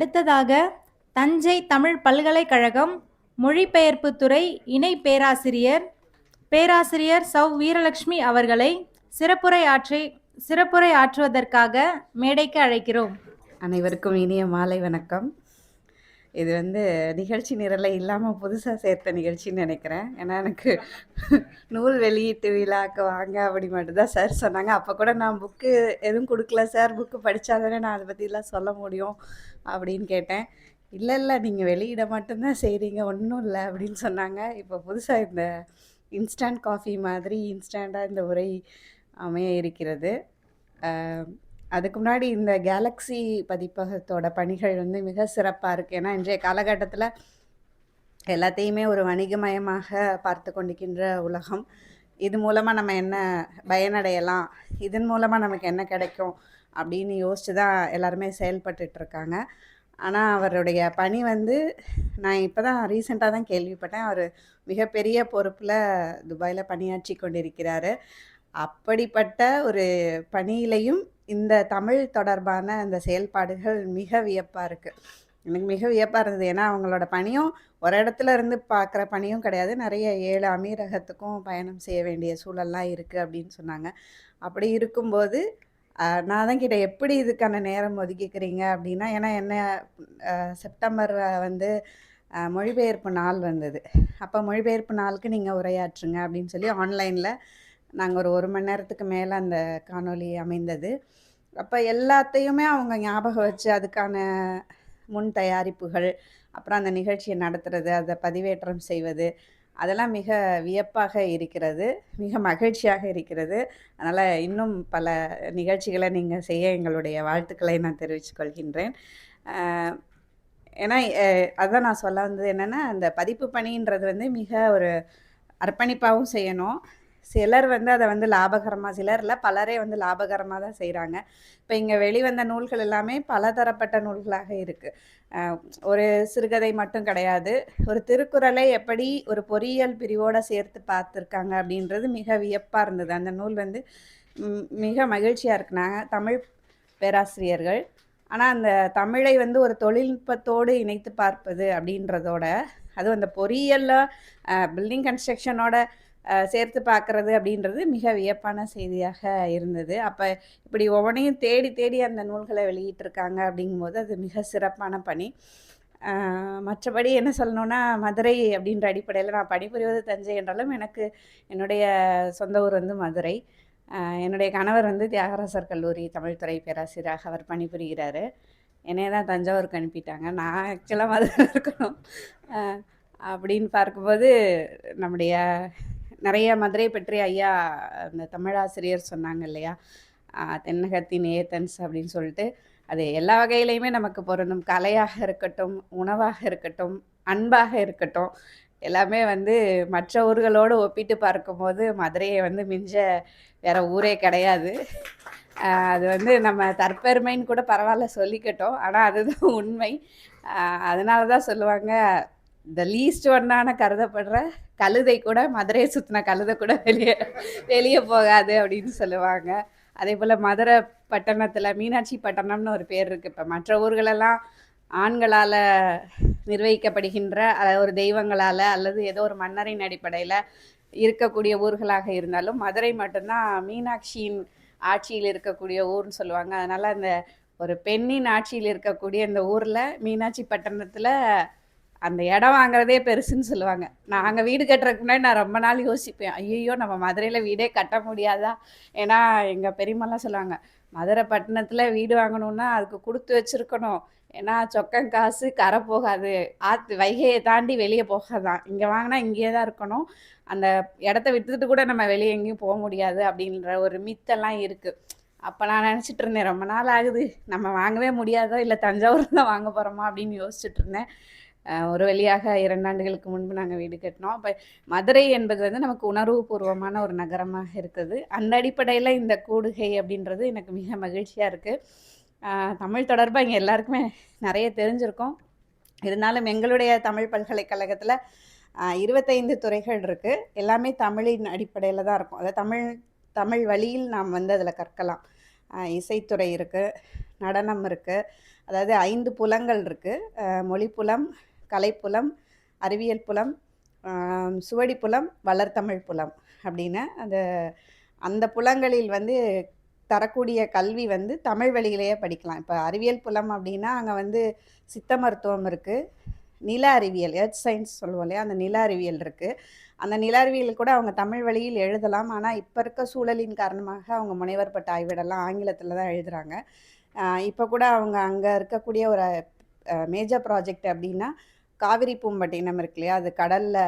அடுத்ததாக தஞ்சை தமிழ் பல்கலைக்கழகம் மொழிபெயர்ப்பு துறை இணை பேராசிரியர் பேராசிரியர் சவ் வீரலட்சுமி அவர்களை சிறப்புரை ஆற்றி சிறப்புரை ஆற்றுவதற்காக மேடைக்கு அழைக்கிறோம். அனைவருக்கும் இனிய மாலை வணக்கம். இது வந்து நிகழ்ச்சி நிரலை இல்லாமல் புதுசாக சேர்த்த நிகழ்ச்சின்னு நினைக்கிறேன். ஏன்னா எனக்கு நூல் வெளியீட்டு விழாக்கு வாங்க அப்படி மட்டும்தான் சார் சொன்னாங்க. அப்போ கூட நான் புக்கு எதுவும் கொடுக்கல சார். புக்கு படித்தாதானே நான் அதை பற்றிலாம் சொல்ல முடியும் அப்படின்னு கேட்டேன். இல்லை இல்லை நீங்கள் வெளியிட மட்டும்தான் செய்கிறீங்க ஒன்றும் இல்லை அப்படின்னு சொன்னாங்க. இப்போ புதுசாக இந்த இன்ஸ்டன்ட் காஃபி மாதிரி இன்ஸ்டண்ட்டாக இந்த உரை அமைய இருக்கிறது. அதுக்கு முன்னாடி இந்த கேலக்ஸி பதிப்பகத்தோட பணிகள் வந்து மிக சிறப்பாக இருக்குது ஏன்னா இன்றைய காலகட்டத்தில் எல்லாத்தையுமே ஒரு வணிகமயமாக பார்த்து கொண்டிருக்கின்ற உலகம். இது மூலமாக நம்ம என்ன பயனடையலாம்? இதன் மூலமாக நமக்கு என்ன கிடைக்கும்? அப்படின்னு யோசித்து தான் எல்லாருமே செயல்பட்டுட்டு இருக்காங்க. ஆனால் அவருடைய பணி வந்து நான் இப்போ தான் ரீசெண்டாக தான் கேள்விப்பட்டேன். அவர் மிகப்பெரிய பொறுப்பில் துபாயில் பணியாற்றி கொண்டிருக்கிறாரு. அப்படிப்பட்ட ஒரு பணியிலையும் இந்த தமிழ் தொடர்பான அந்த செயல்பாடுகள் மிக வியப்பாக இருக்குது எனக்கு மிக வியப்பாக இருந்தது. ஏன்னா அவங்களோட பணியும் ஒரு இடத்துல இருந்து பார்க்குற பணியும் கிடையாது. நிறைய ஏழு அமீரகத்துக்கும் பயணம் செய்ய வேண்டிய சூழல்லாம் இருக்குது அப்படின்னு சொன்னாங்க. அப்படி இருக்கும்போது நான் தான் கேட்டேன் எப்படி இதுக்கான நேரம் ஒதுக்கிக்கிறீங்க? அப்படின்னா ஏன்னா என்ன செப்டம்பர் வந்து மொழிபெயர்ப்பு நாள் வந்தது. அப்போ மொழிபெயர்ப்பு நாளுக்கு நீங்கள் உரையாற்றுங்க அப்படின்னு சொல்லி ஆன்லைனில் நாங்கள் ஒரு ஒரு மணி நேரத்துக்கு மேலே அந்த காணொளி அமைந்தது. அப்போ எல்லாத்தையுமே அவங்க ஞாபகம் வச்சு அதுக்கான முன் தயாரிப்புகள் அப்புறம் அந்த நிகழ்ச்சியை நடத்துறது அதை பதிவேற்றம் செய்வது அதெல்லாம் மிக வியப்பாக இருக்கிறது மிக மகிழ்ச்சியாக இருக்கிறது. அதனால் இன்னும் பல நிகழ்ச்சிகளை நீங்கள் செய்ய எங்களுடைய வாழ்த்துக்களை நான் தெரிவித்துக்கொள்கின்றேன் ஏன்னா அதான் நான் சொல்ல வந்தது என்னென்னா அந்த பதிப்பு பணின்றது வந்து மிக ஒரு அர்ப்பணிப்பாகவும் செய்யணும். சிலர் வந்து அதை வந்து லாபகரமாக சிலர் இல்லை பலரே வந்து லாபகரமாக தான் செய்கிறாங்க இப்போ இங்கே வெளிவந்த நூல்கள் எல்லாமே பலதரப்பட்ட நூல்களாக இருக்குது ஒரு சிறுகதை மட்டும் கிடையாது. ஒரு திருக்குறளை எப்படி ஒரு பொறியியல் பிரிவோடு சேர்த்து பார்த்துருக்காங்க அப்படின்றது மிக வியப்பாக இருந்தது. அந்த நூல் வந்து மிக மகிழ்ச்சியாக இருக்குனாங்க தமிழ் பேராசிரியர்கள். ஆனால் அந்த தமிழை வந்து ஒரு தொழில்நுட்பத்தோடு இணைத்து பார்ப்பது அப்படின்றதோட அதுவும் அந்த பொறியியலில் பில்டிங் கன்ஸ்ட்ரக்ஷனோட சேர்த்து பார்க்குறது அப்படின்றது மிக வியப்பான செய்தியாக இருந்தது. அப்போ இப்படி ஒவ்வொன்றையும் தேடி தேடி அந்த நூல்களை வெளியிட்டிருக்காங்க அப்படிங்கும்போது அது மிக சிறப்பான பணி. மற்றபடி என்ன சொல்லணும்னா மதுரை அப்படின்ற அடிப்படையில் நான் பணிபுரிவது தஞ்சை என்றாலும் எனக்கு என்னுடைய சொந்த ஊர் வந்து மதுரை. என்னுடைய கணவர் வந்து தியாகராசர் கல்லூரி தமிழ்துறை பேராசிரியராக அவர் பணிபுரிகிறாரு. என்னைய தான் தஞ்சாவூருக்கு அனுப்பிட்டாங்க. நான் ஆக்சுவலாக மதுரை இருக்கணும். அப்படின்னு பார்க்கும்போது நம்முடைய நிறைய மதுரை பற்றி ஐயா அந்த தமிழாசிரியர் சொன்னாங்க இல்லையா? தென்னகத்தின் ஏத்தன்ஸ் அப்படின்னு சொல்லிட்டு. அது எல்லா வகையிலையுமே நமக்கு பொருந்தும். கலையாக இருக்கட்டும் உணவாக இருக்கட்டும் அன்பாக இருக்கட்டும் எல்லாமே வந்து மற்ற ஊர்களோடு ஒப்பிட்டு பார்க்கும்போது மதுரையை வந்து மிஞ்ச வேற ஊரே கிடையாது. அது வந்து நம்ம தற்பெருமைன்னு கூட பரவாயில்ல சொல்லிக்கட்டும். ஆனால் அதுதான் உண்மை. அதனால தான் சொல்லுவாங்க த லீஸ்ட் ஒன்னான கருதப்படுற கழுதை கூட மதுரையை சுற்றின கழுதை கூட வெளியே வெளியே போகாது அப்படின்னு சொல்லுவாங்க. அதே போல் மதுரை பட்டணத்தில் மீனாட்சி பட்டணம்னு ஒரு பேர் இருக்குது இப்போ மற்ற ஊர்களெல்லாம் ஆண்களால் நிர்வகிக்கப்படுகின்ற அதாவது ஒரு தெய்வங்களால் அல்லது ஏதோ ஒரு மன்னரின் அடிப்படையில் இருக்கக்கூடிய ஊர்களாக இருந்தாலும் மதுரை மட்டும்தான் மீனாட்சியின் ஆட்சியில் இருக்கக்கூடிய ஊர்னு சொல்லுவாங்க. அதனால் அந்த ஒரு பெண்ணின் ஆட்சியில் இருக்கக்கூடிய இந்த ஊரில் மீனாட்சி பட்டணத்தில் அந்த இடம் வாங்குறதே பெருசுன்னு சொல்லுவாங்க. நாங்கள் வீடு கட்டுறதுக்கு முன்னாடி நான் ரொம்ப நாள் யோசிப்பேன். ஐயோ நம்ம மதுரையில் வீடே கட்ட முடியாதா? ஏன்னா எங்கள் பெரியம்மாலாம் சொல்லுவாங்க மதுரை பட்டணத்தில் வீடு வாங்கணுன்னா அதுக்கு கொடுத்து வச்சுருக்கணும். ஏன்னா சொக்கம் காசு கரை போகாது. ஆற்று வைகையை தாண்டி வெளியே போகாதான். இங்கே வாங்கினா இங்கேயே தான் இருக்கணும். அந்த இடத்த விட்டுட்டு கூட நம்ம வெளியே எங்கேயும் போக முடியாது. அப்படின்ற ஒரு மித்தெல்லாம் இருக்குது அப்போ நான் நினச்சிட்டு இருந்தேன் ரொம்ப நாள் ஆகுது. நம்ம வாங்கவே முடியாதோ? இல்லை தஞ்சாவூர் தான் வாங்க போகிறோமா அப்படின்னு யோசிச்சுட்டு இருந்தேன். ஒரு வழியாக இரண்டு ஆண்டுகளுக்கு முன்பு நாங்கள் வீடு கட்டினோம். அப்போ மதுரை என்பது வந்து நமக்கு உணர்வுபூர்வமான ஒரு நகரமாக இருக்குது. அந்த அடிப்படையில் இந்த கூடுகை அப்படின்றது எனக்கு மிக மகிழ்ச்சியாக இருக்குது தமிழ் தொடர்பாக இங்கே எல்லாருக்குமே நிறைய தெரிஞ்சிருக்கோம். இருந்தாலும் எங்களுடைய தமிழ் பல்கலைக்கழகத்தில் இருபத்தைந்து துறைகள் இருக்குது எல்லாமே தமிழின் அடிப்படையில் தான் இருக்கும். அதாவது தமிழ் தமிழ் வழியில் நாம் வந்து அதில் கற்கலாம். இசைத்துறை இருக்குது நடனம் இருக்குது அதாவது ஐந்து புலங்கள் இருக்குது மொழிப்புலம் கலைப்புலம் அறிவியல் புலம் சுவடி புலம் வளர்த்தமிழ் புலம் அப்படின்னு அந்த அந்த புலங்களில் வந்து தரக்கூடிய கல்வி வந்து தமிழ் வழியிலேயே படிக்கலாம். இப்போ அறிவியல் புலம் அப்படின்னா அங்கே வந்து சித்த மருத்துவம் இருக்குது நில அறிவியல் எர்த் சயின்ஸ் சொல்லுவோம் இல்லையா? அந்த நில அறிவியல் இருக்குது அந்த நில அறிவியல் கூட அவங்க தமிழ் வழியில் எழுதலாம். ஆனால் இப்போ இருக்க சூழலின் காரணமாக அவங்க முனைவர் பட்ட ஆய்விடெல்லாம் ஆங்கிலத்தில் தான் எழுதுகிறாங்க இப்போ கூட அவங்க அங்கே இருக்கக்கூடிய ஒரு மேஜர் ப்ராஜெக்ட் அப்படின்னா காவிரி பூம்பட்டினம் இருக்கு இல்லையா? அது கடலில்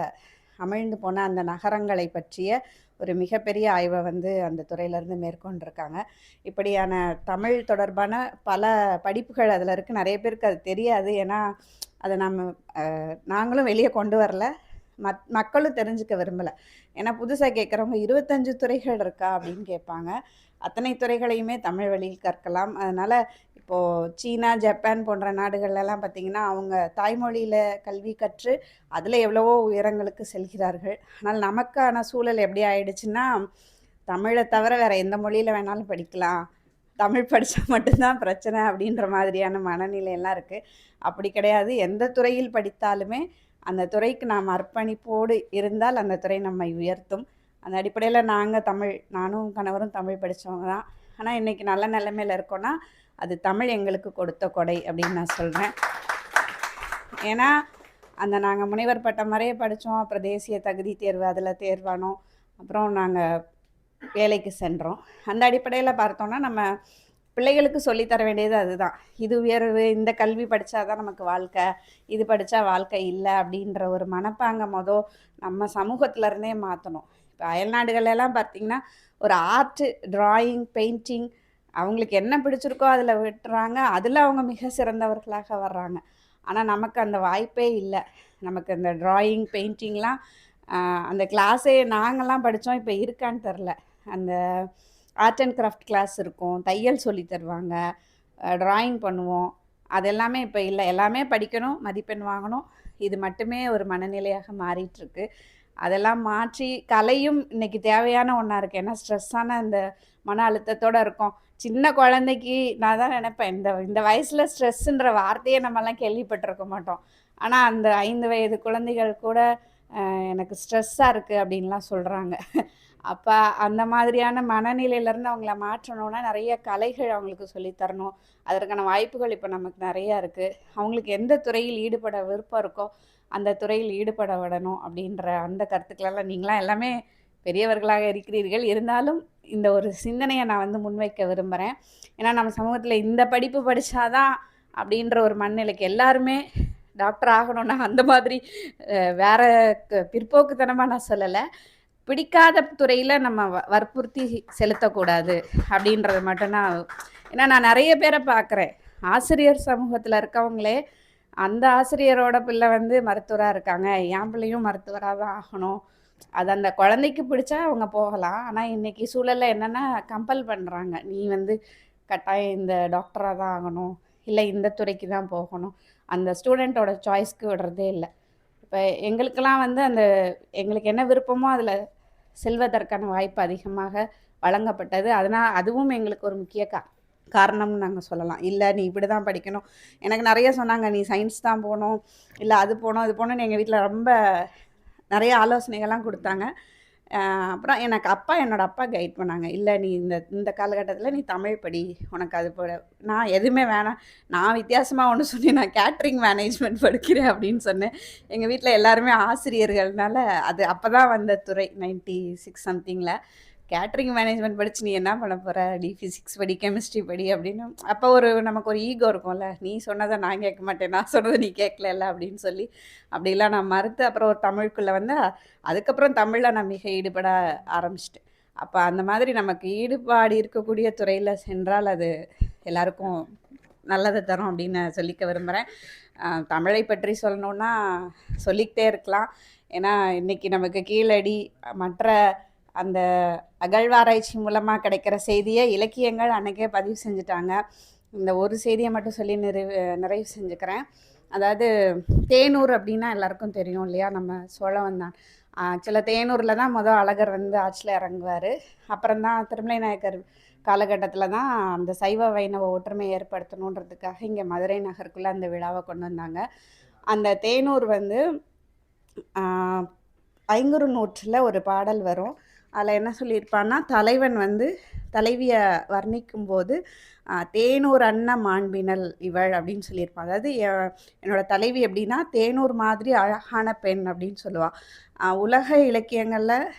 அமிழ்ந்து போன அந்த நகரங்களை பற்றிய ஒரு மிகப்பெரிய ஆய்வை வந்து அந்த துறையிலேருந்து மேற்கொண்டிருக்காங்க. இப்படியான தமிழ் தொடர்பான பல படிப்புகள் அதில் இருக்குது நிறைய பேருக்கு அது தெரியாது. ஏன்னா அதை நம்ம நாங்களும் வெளியே கொண்டு வரல. மத் மக்களும் தெரிஞ்சுக்க விரும்பலை. ஏன்னா புதுசாக கேட்குறவங்க இருபத்தஞ்சு துறைகள் இருக்கா அப்படின்னு கேட்பாங்க. அத்தனை துறைகளையுமே தமிழ் வழியில் கற்கலாம். அதனால் இப்போது சீனா ஜப்பான் போன்ற நாடுகள்லாம் பார்த்திங்கன்னா அவங்க தாய்மொழியில் கல்வி கற்று அதில் எவ்வளவோ உயரங்களுக்கு செல்கிறார்கள். ஆனால் நமக்கான சூழல் எப்படி ஆயிடுச்சுன்னா தமிழை தவிர வேறு எந்த மொழியில் வேணாலும் படிக்கலாம். தமிழ் படித்தா மட்டும்தான் பிரச்சனை அப்படின்ற மாதிரியான மனநிலையெல்லாம் இருக்குது அப்படி கிடையாது. எந்த துறையில் படித்தாலுமே அந்த துறைக்கு நாம் அர்ப்பணிப்போடு இருந்தால் அந்த துறை நம்மை உயர்த்தும். அந்த அடிப்படையில் நாங்கள் தமிழ் நானும் கணவரும் தமிழ் படித்தவங்க தான். ஆனால் இன்றைக்கி நல்ல நிலைமையில் இருக்கோன்னா அது தமிழ் எங்களுக்கு கொடுத்த கொடை அப்படின்னு நான் சொல்கிறேன் ஏன்னா அந்த நாங்கள் முனைவர் பட்டம் வரைய படித்தோம் அப்புறம் தேசிய தகுதி தேர்வு அதில் தேர்வானோம் அப்புறம் நாங்கள் வேலைக்கு சென்றோம். அந்த அடிப்படையில் பார்த்தோன்னா நம்ம பிள்ளைகளுக்கு சொல்லித்தர வேண்டியது அதுதான். இது உயர்வு இந்த கல்வி படித்தா தான் நமக்கு வாழ்க்கை இது படித்தா வாழ்க்கை இல்லை அப்படின்ற ஒரு மனப்பாங்க மொதல் நம்ம சமூகத்துலேருந்தே மாற்றணும் இப்போ அயல்நாடுகளெல்லாம் பார்த்திங்கன்னா ஒரு ஆர்ட் ட்ராயிங் பெயிண்டிங் அவங்களுக்கு என்ன பிடிச்சிருக்கோ அதில் விட்டுறாங்க. அதில் அவங்க மிக சிறந்தவர்களாக வர்றாங்க. ஆனால் நமக்கு அந்த வாய்ப்பே இல்லை. நமக்கு அந்த ட்ராயிங் பெயிண்டிங்லாம் அந்த கிளாஸே நாங்கள்லாம் படித்தோம் இப்போ இருக்கான்னு தெரில அந்த ஆர்ட் அண்ட் கிராஃப்ட் கிளாஸ் இருக்கும். தையல் சொல்லி தருவாங்க. ட்ராயிங் பண்ணுவோம். அது எல்லாமே இப்போ இல்லை. எல்லாமே படிக்கணும் மதிப்பெண் வாங்கணும். இது மட்டுமே ஒரு மனநிலையாக மாறிட்டுருக்கு அதெல்லாம் மாற்றி கலையும் இன்னைக்கு தேவையான ஒன்றா இருக்குது ஏன்னா ஸ்ட்ரெஸ்ஸான இந்த மன அழுத்தத்தோடு இருக்கும். சின்ன குழந்தைக்கு நான் தான் நினைப்பேன். இந்த இந்த வயசில் ஸ்ட்ரெஸ்ஸுன்ற வார்த்தையை நம்மலாம் கேள்விப்பட்டிருக்க மாட்டோம். ஆனால் அந்த ஐந்து வயது குழந்தைகள் கூட எனக்கு ஸ்ட்ரெஸ்ஸாக இருக்குது அப்படின்லாம் சொல்கிறாங்க அப்போ அந்த மாதிரியான மனநிலையிலேருந்து அவங்கள மாற்றணும்னா நிறைய கலைகள் அவங்களுக்கு சொல்லித் தரணும். அதற்கான வாய்ப்புகள் இப்போ நமக்கு நிறையா இருக்குது அவங்களுக்கு எந்த துறையில் ஈடுபட விருப்பம் இருக்கோ அந்த துறையில் ஈடுபட விடணும் அப்படின்ற அந்த கருத்துக்களெல்லாம் நீங்களாம் எல்லாமே பெரியவர்களாக இருக்கிறீர்கள். இருந்தாலும் இந்த ஒரு சிந்தனையை நான் வந்து முன்வைக்க விரும்புகிறேன் ஏன்னா நம்ம சமூகத்தில் இந்த படிப்பு படித்தாதான் அப்படின்ற ஒரு மண்ணிலைக்கு எல்லாருமே டாக்டர் ஆகணும்னா அந்த மாதிரி வேற க- பிற்போக்குத்தனமாக நான் சொல்லலை. பிடிக்காத துறையில் நம்ம வ- வற்புறுத்தி செலுத்தக்கூடாது அப்படின்றது மட்டும்தான். ஏன்னா நான் நிறைய பேரை பார்க்குறேன். ஆசிரியர் சமூகத்தில் இருக்கவங்களே அந்த ஆசிரியரோட பிள்ளை வந்து மருத்துவராக இருக்காங்க. என் பிள்ளையும் மருத்துவராக தான் ஆகணும். அது அந்த குழந்தைக்கு பிடிச்சா அவங்க போகலாம். ஆனால் இன்றைக்கி சூழலில் என்னென்னா கம்பல் பண்ணுறாங்க நீ வந்து கட்டாயம் இந்த டாக்டராக தான் ஆகணும். இல்லை இந்த துறைக்கு தான் போகணும். அந்த ஸ்டூடெண்ட்டோட சாய்ஸ்க்கு விடுறதே இல்லை. இப்போ எங்களுக்கெல்லாம் வந்து அந்த எங்களுக்கு என்ன விருப்பமோ அதில் செல்வதற்கான வாய்ப்பு அதிகமாக வழங்கப்பட்டது. அதனால் அதுவும் எங்களுக்கு ஒரு முக்கிய கா காரணம்னு நாங்கள் சொல்லலாம். இல்லை நீ இப்படி தான் படிக்கணும். எனக்கு நிறைய சொன்னாங்க நீ சயின்ஸ் தான் போகணும். இல்லை அது போகணும் அது போகணும்னு எங்கள் வீட்டில் ரொம்ப நிறைய ஆலோசனைகள்லாம் கொடுத்தாங்க. அப்புறம் எனக்கு அப்பா என்னோடய அப்பா கைட் பண்ணாங்க. இல்லை நீ இந்த இந்த காலகட்டத்தில் நீ தமிழ் படி. உனக்கு அது போட நான் எதுவுமே வேணாம். நான் வித்தியாசமாக ஒன்று சொன்னேன் நான் கேட்ரிங் மேனேஜ்மெண்ட் படிக்கிறேன் அப்படின்னு சொன்னேன். எங்கள் வீட்டில் எல்லாருமே ஆசிரியர்கள்னால அது அப்போ தான் வந்த துறை நைன்ட்டி சிக்ஸ் சம்திங்கில் கேட்ரிங் மேனேஜ்மெண்ட் படித்து நீ என்ன பண்ண போகிற டி ஃபிசிக்ஸ் படி கெமிஸ்ட்ரி படி அப்படின்னு. அப்போ ஒரு நமக்கு ஒரு ஈகோ இருக்கும்ல. நீ சொன்னதை நான் கேட்க மாட்டேன். நான் சொன்னதை நீ கேட்கல அப்படின்னு சொல்லி அப்படிலாம் நான் மறுத்து அப்புறம் ஒரு தமிழுக்குள்ளே வந்து அதுக்கப்புறம் தமிழில் நான் மிக ஈடுபட ஆரம்பிச்சிட்டேன். அப்போ அந்த மாதிரி நமக்கு ஈடுபாடு இருக்கக்கூடிய துறையில் சென்றால் அது எல்லாருக்கும் நல்லதை தரும் அப்படின்னு சொல்லிக்க விரும்புகிறேன் தமிழை பற்றி சொல்லணுன்னா சொல்லிக்கிட்டே இருக்கலாம். ஏன்னா இன்றைக்கி நமக்கு கீழடி மற்ற அந்த அகழ்வாராய்ச்சி மூலமாக கிடைக்கிற செய்தியை இலக்கியங்கள் அன்னைக்கே பதிவு செஞ்சுட்டாங்க. இந்த ஒரு செய்தியை மட்டும் சொல்லி நிறைவு நிறைவு செஞ்சுக்கிறேன். அதாவது தேனூர் அப்படின்னா எல்லாருக்கும் தெரியும் இல்லையா? நம்ம சோழவந்தான் ஆக்சுவலாக தேனூரில் தான் மொதல் அழகர் வந்து ஆட்சியில் இறங்குவார். அப்புறம் தான் திருமலை நாயக்கர் காலகட்டத்தில் தான் அந்த சைவ வைணவ ஒற்றுமை ஏற்படுத்தணுன்றதுக்காக இங்கே மதுரை நகருக்குள்ளே அந்த விழாவை கொண்டு வந்தாங்க. அந்த தேனூர் வந்து ஐங்குறு நூற்றில் ஒரு பாடல் வரும். அதில் என்ன சொல்லியிருப்பான்னா தலைவன் வந்து தலைவியை வர்ணிக்கும் போது தேனூர் அன்ன மாண்பினல் இவள் அப்படின்னு சொல்லியிருப்பான். அதாவது என்னோடய என்னோட தலைவி எப்படின்னா தேனூர் மாதிரி அழகான பெண் அப்படின்னு சொல்லுவாள் உலக இலக்கியங்களில்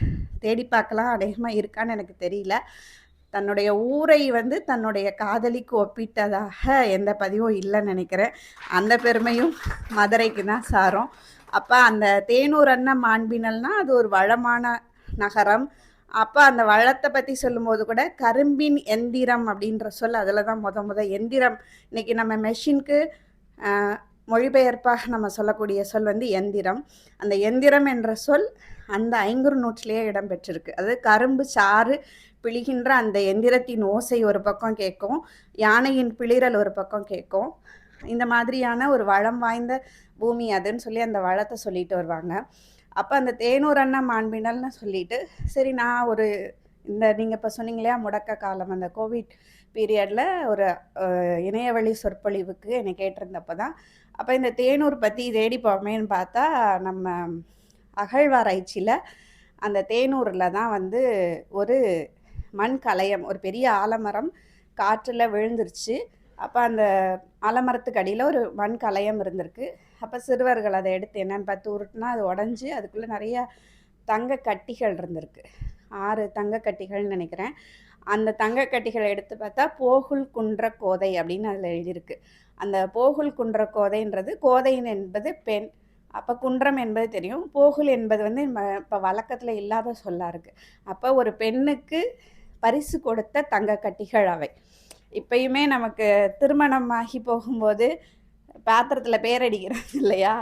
தேடி பார்க்கலாம் அநேகமாக இருக்கான்னு எனக்கு தெரியல. தன்னுடைய ஊரை வந்து தன்னுடைய காதலிக்கு ஒப்பிட்டதாக எந்த பதிவும் இல்லைன்னு நினைக்கிறேன். அந்த பெருமையும் மதுரைக்கு தான் சாரும். அப்போ அந்த தேனூர் அன்ன மாண்பினல்னால் அது ஒரு வளமான நகரம். அப்போ அந்த வளத்தை பற்றி சொல்லும்போது கூட கரும்பின் எந்திரம் அப்படின்ற சொல் அதில் தான் முத முத எந்திரம். இன்றைக்கி நம்ம மெஷினுக்கு மொழிபெயர்ப்பாக நம்ம சொல்லக்கூடிய சொல் வந்து எந்திரம். அந்த எந்திரம் என்ற சொல் அந்த ஐங்குறு நூற்றிலேயே இடம்பெற்றிருக்கு. அது கரும்பு சாறு பிழிகின்ற அந்த எந்திரத்தின் ஓசை ஒரு பக்கம் கேட்கும் யானையின் பிளிரல் ஒரு பக்கம் கேட்கும். இந்த மாதிரியான ஒரு வளம் வாய்ந்த பூமி அதுன்னு சொல்லி அந்த வளத்தை சொல்லிட்டு வருவாங்க. அப்போ அந்த தேனூர் அண்ணா மாண்பினல்னு சொல்லிட்டு சரி நான் ஒரு இந்த நீங்கள் இப்போ சொன்னீங்க இல்லையா முடக்க காலம் அந்த கோவிட் பீரியடில் ஒரு இணையவழி சொற்பொழிவுக்கு என்னை கேட்டிருந்தப்போ தான் அப்போ இந்த தேனூர் பற்றி தேடி போமேன்னு பார்த்தா நம்ம அகழ்வாராய்ச்சியில் அந்த தேனூரில் தான் வந்து ஒரு மண் கலையம் ஒரு பெரிய ஆலமரம் காற்றில் விழுந்துருச்சு. அப்போ அந்த ஆலமரத்துக்கு அடியில் ஒரு மண் கலையம் இருந்திருக்கு. சிறுவர்கள் அதை எடுத்து என்னென்னு பார்த்து உருட்டுனா அது உடஞ்சி அதுக்குள்ளே நிறைய தங்க கட்டிகள் இருந்திருக்கு. ஆறு தங்க கட்டிகள்னு நினைக்கிறேன். அந்த தங்க கட்டிகளை எடுத்து பார்த்தா போகுல் குன்ற கோதை அப்படின்னு அதில் எழுதியிருக்கு. அந்த போகுல் குன்ற கோதைன்றது கோதையின் என்பது பெண். அப்போ குன்றம் என்பது தெரியும். போகுல் என்பது வந்து இப்போ வழக்கத்தில் இல்லாத சொல்லா இருக்குது அப்போ ஒரு பெண்ணுக்கு பரிசு கொடுத்த தங்க கட்டிகள் அவை. இப்பயுமே நமக்கு திருமணமாகி போகும்போது பாத்திரத்தில் பேர் அடிக்கிறது இல்லையா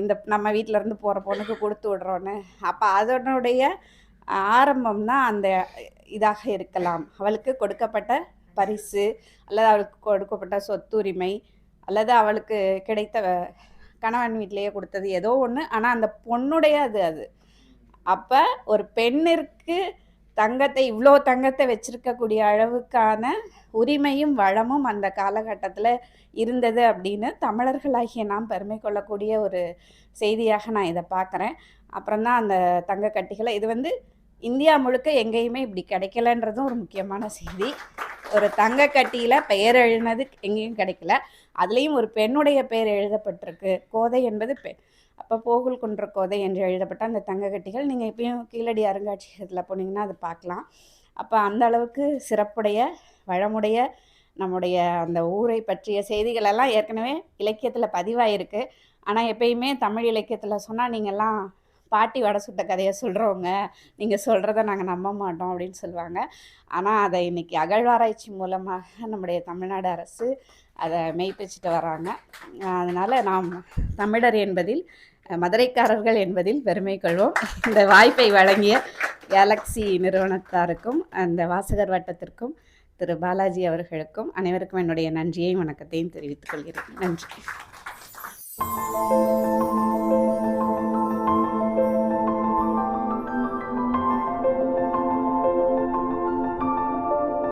இந்த நம்ம வீட்டிலேருந்து போகிற பொண்ணுக்கு கொடுத்து விடுறோன்னு. அப்போ அதனுடைய ஆரம்பம் தான் அந்த இதாக இருக்கலாம். அவளுக்கு கொடுக்கப்பட்ட பரிசு அல்லது அவளுக்கு கொடுக்கப்பட்ட சொத்துரிமை அல்லது அவளுக்கு கிடைத்த கணவன் வீட்டிலேயே கொடுத்தது ஏதோ ஒன்று ஆனால் அந்த பொண்ணுடைய அது அது. அப்போ ஒரு பெண்ணிற்கு தங்கத்தை இவ்வளோ தங்கத்தை வச்சிருக்கக்கூடிய அளவுக்கான உரிமையும் வளமும் அந்த காலகட்டத்தில் இருந்தது அப்படின்னு தமிழர்களாகிய நாம் பெருமை கொள்ளக்கூடிய ஒரு செய்தியாக நான் இதை பார்க்குறேன் அப்புறம்தான் அந்த தங்க கட்டிகளை இது வந்து இந்தியா முழுக்க எங்கேயுமே இப்படி கிடைக்கலன்றதும் ஒரு முக்கியமான செய்தி. ஒரு தங்க கட்டியில் பெயர் எழுதினது எங்கேயும் கிடைக்கல. அதுலேயும் ஒரு பெண்ணுடைய பெயர் எழுதப்பட்டிருக்கு. கோதை என்பது பெண். அப்போ போகுல் குன்ற கோதை என்று எழுதப்பட்ட அந்த தங்கக்கட்டிகள் நீங்கள் இப்பயும் கீழடி அருங்காட்சியகத்தில் போனீங்கன்னா அதை பார்க்கலாம். அப்போ அந்த அளவுக்கு சிறப்புடைய வளமுடைய நம்முடைய அந்த ஊரை பற்றிய செய்திகள் எல்லாம் ஏற்கனவே இலக்கியத்தில் பதிவாயிருக்கு. ஆனால் எப்பயுமே தமிழ் இலக்கியத்தில் சொன்னால் நீங்கள்லாம் பாட்டி வடை சுட்ட கதையை சொல்கிறவங்க நீங்கள் சொல்கிறத நாங்கள் நம்ப மாட்டோம் அப்படின்னு சொல்லுவாங்க. ஆனால் அதை இன்றைக்கி அகழ்வாராய்ச்சி மூலமாக நம்முடைய தமிழ்நாடு அரசு அதை மெய்ப்பிச்சுட்டு வராங்க அதனால் நாம் தமிழர் என்பதில் மதுரைக்காரர்கள் என்பதில் பெருமை கொள்வோம். இந்த வாய்ப்பை வழங்கிய கேலக்ஸி நிறுவனத்தாருக்கும் அந்த வாசகர் வட்டத்திற்கும் திரு பாலாஜி அவர்களுக்கும் அனைவருக்கும் என்னுடைய நன்றியையும் வணக்கத்தையும் தெரிவித்துக் கொள்கிறேன். நன்றி.